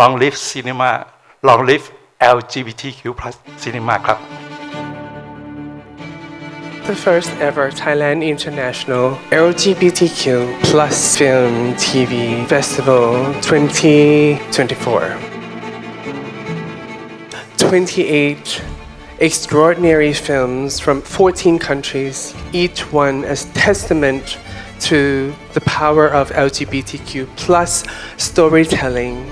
Long Live Cinema Long Live LGBTQ+ Cinema ครับ The first ever Thailand International LGBTQ plus film TV festival 2024. 28 extraordinary films from 14 countries, each one as testament to the power of LGBTQ plus storytelling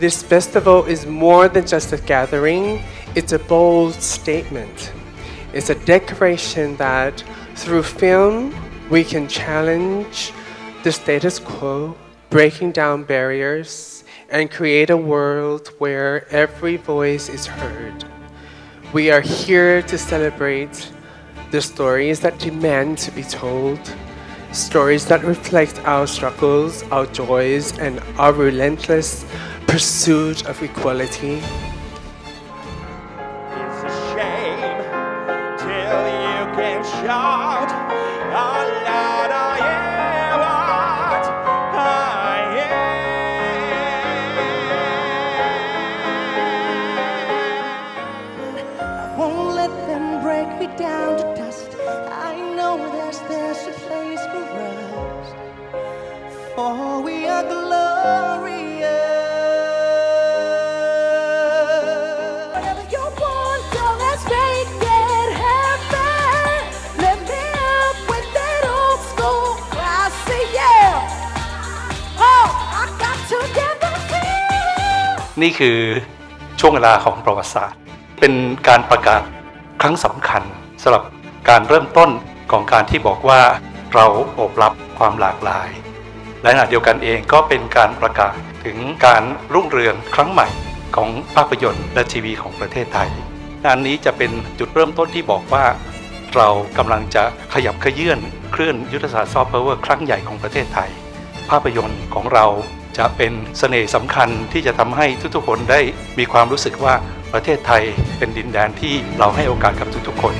this festival is more than just a gathering, it's a bold statement. It's a declaration that through film, we can challenge the status quo, breaking down barriers, and create a world where every voice is heard. We are here to celebrate the stories that demand to be told, stories that reflect our struggles, our joys, and our relentless pursuit of equality. It's a shame till you can shout for we are glorious. Whenever you're born, girl, let's make it happen. Let me up with that old school. I say yeah. Oh, I got to get the feel. นี่คือช่วงเวลาของประวัติศาสตร์ เป็นการประกาศครั้งสำคัญสำหรับการเริ่มต้นของการที่บอกว่าเราโอบรับความหลากหลาย และขณะเดียวกันเองก็เป็นการประกาศถึงการรุ่งเรืองครั้งใหม่ของภาพยนตร์และทีวีของประเทศไทยงานนี้จะเป็นจุดเริ่มต้นที่บอกว่า เรากำลังจะขยับขยื่นเคลื่อนยุทธศาสตร์ซอฟต์พาวเวอร์ครั้งใหญ่ของประเทศไทย ภาพยนตร์ของเราจะเป็นเสน่ห์สำคัญที่จะทำให้ทุกๆคนได้มีความรู้สึกว่าประเทศไทยเป็นดินแดนที่เราให้โอกาสกับทุกๆคน